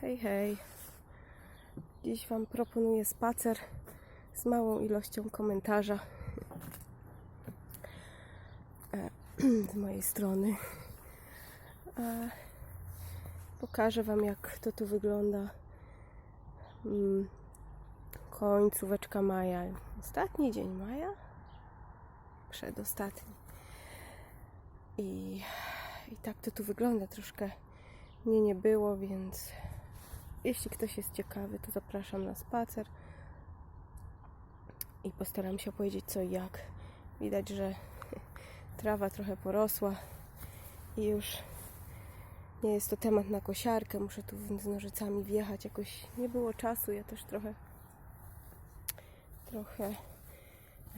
Hej, hej. Dziś Wam proponuję spacer z małą ilością komentarza e, z mojej strony. E, Pokażę Wam, jak to tu wygląda. Mm, Końcóweczka maja. Ostatni dzień maja? Przedostatni. I, I tak to tu wygląda. Troszkę mnie nie było, więc jeśli ktoś jest ciekawy, to zapraszam na spacer i postaram się opowiedzieć co i jak. Widać, że trawa trochę porosła i już nie jest to temat na kosiarkę. Muszę tu z nożycami wjechać. Jakoś nie było czasu. Ja też trochę trochę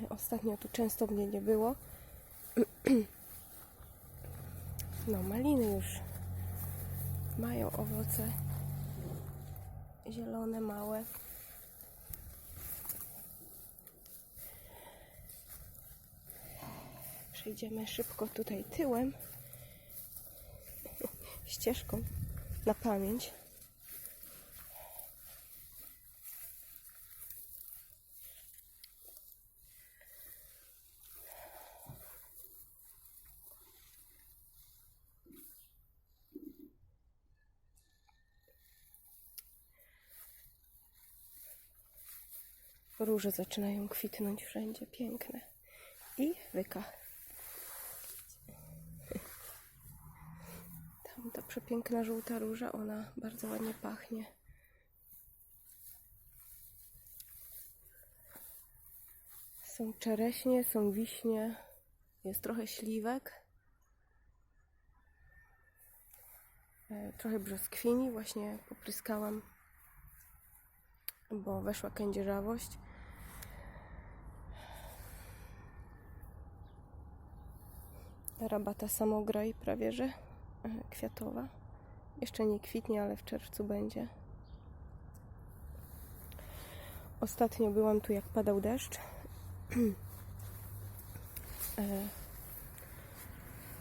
ostatnio tu często mnie nie było. No, maliny już mają owoce zielone, małe. Przejdziemy szybko tutaj tyłem, ścieżką na pamięć. Róże zaczynają kwitnąć wszędzie, piękne. I wyka. Tam ta przepiękna żółta róża, ona bardzo ładnie pachnie. Są czereśnie, są wiśnie, jest trochę śliwek. E, Trochę brzoskwini, właśnie popryskałam, bo weszła kędzierzawość. Rabata samograj prawie że e, kwiatowa. Jeszcze nie kwitnie, ale w czerwcu będzie. Ostatnio byłam tu jak padał deszcz. E,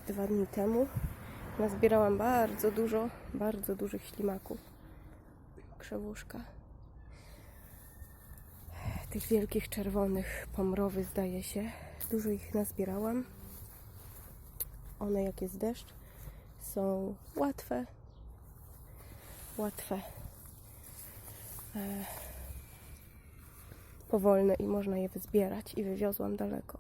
Dwa dni temu nazbierałam bardzo dużo, bardzo dużych ślimaków. Krzewuszka. Tych wielkich czerwonych pomrowy zdaje się. Dużo ich nazbierałam one jak jest deszcz są łatwe. Łatwe. E, powolne i można je wyzbierać i wywiozłam daleko.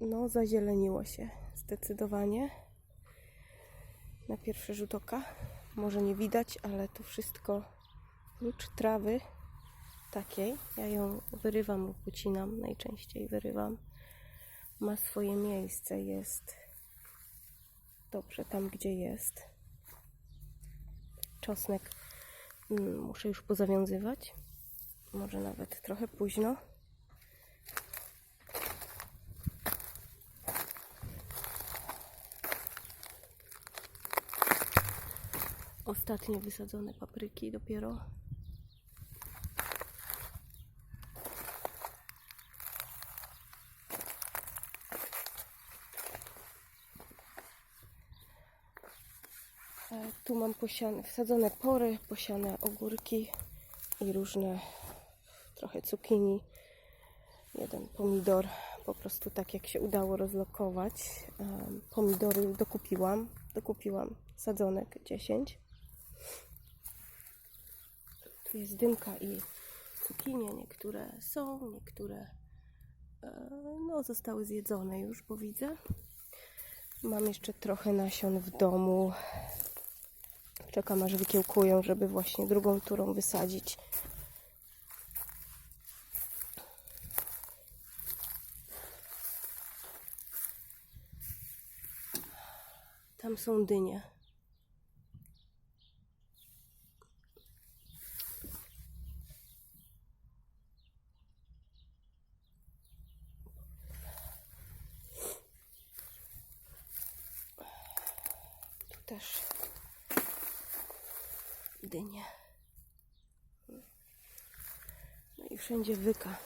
No zazieleniło się zdecydowanie na pierwszy rzut oka. Może nie widać, ale tu wszystko prócz trawy takiej. Ja ją wyrywam ucinam, najczęściej wyrywam. Ma swoje miejsce, jest dobrze tam, gdzie jest. Czosnek mm, muszę już pozawiązywać. Może nawet trochę późno. Ostatnie wysadzone papryki dopiero. E, Tu mam posiane, wsadzone pory, posiane ogórki i różne, trochę cukinii, jeden pomidor, po prostu tak jak się udało rozlokować. Em, Pomidory dokupiłam, dokupiłam sadzonek 10. Tu jest dymka i cukinie, niektóre są, niektóre e, no, zostały zjedzone już, bo widzę. Mam jeszcze trochę nasion w domu. Czekam aż wykiełkują, żeby właśnie drugą turą wysadzić. Tam są dynie. Też dynie. No i wszędzie wyka.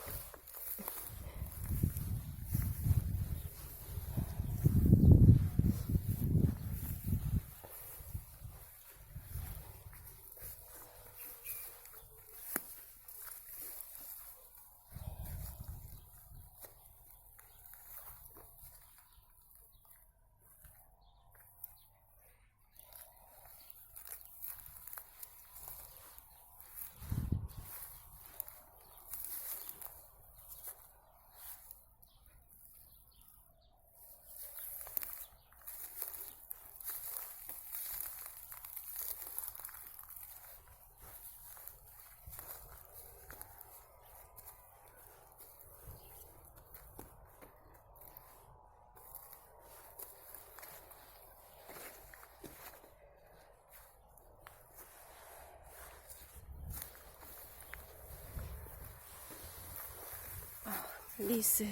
Lisy,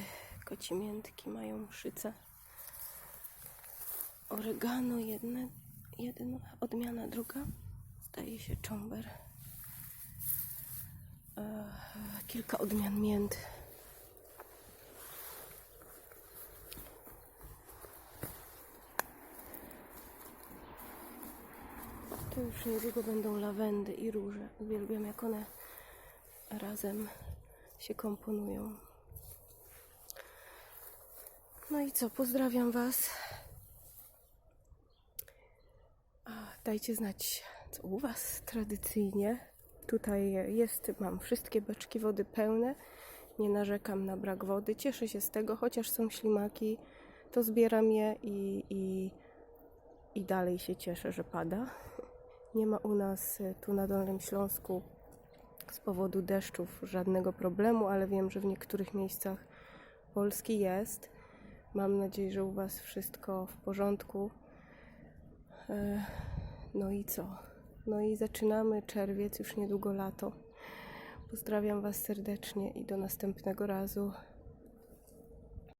kocimiętki mają mszyce. Oregano jedne, jedna odmiana, druga. Zdaje się czomber. Kilka odmian mięt. To już niedługo będą lawendy i róże. Uwielbiam jak one razem się komponują. No i co, pozdrawiam Was. Dajcie znać, co u Was tradycyjnie. Tutaj jest, mam wszystkie beczki wody pełne. Nie narzekam na brak wody. Cieszę się z tego, chociaż są ślimaki, to zbieram je i, i, i dalej się cieszę, że pada. Nie ma u nas y, tu na Dolnym Śląsku z powodu deszczów żadnego problemu, ale wiem, że w niektórych miejscach Polski jest. Mam nadzieję, że u Was wszystko w porządku. E, No i co? No i zaczynamy czerwiec, już niedługo lato. Pozdrawiam Was serdecznie i do następnego razu.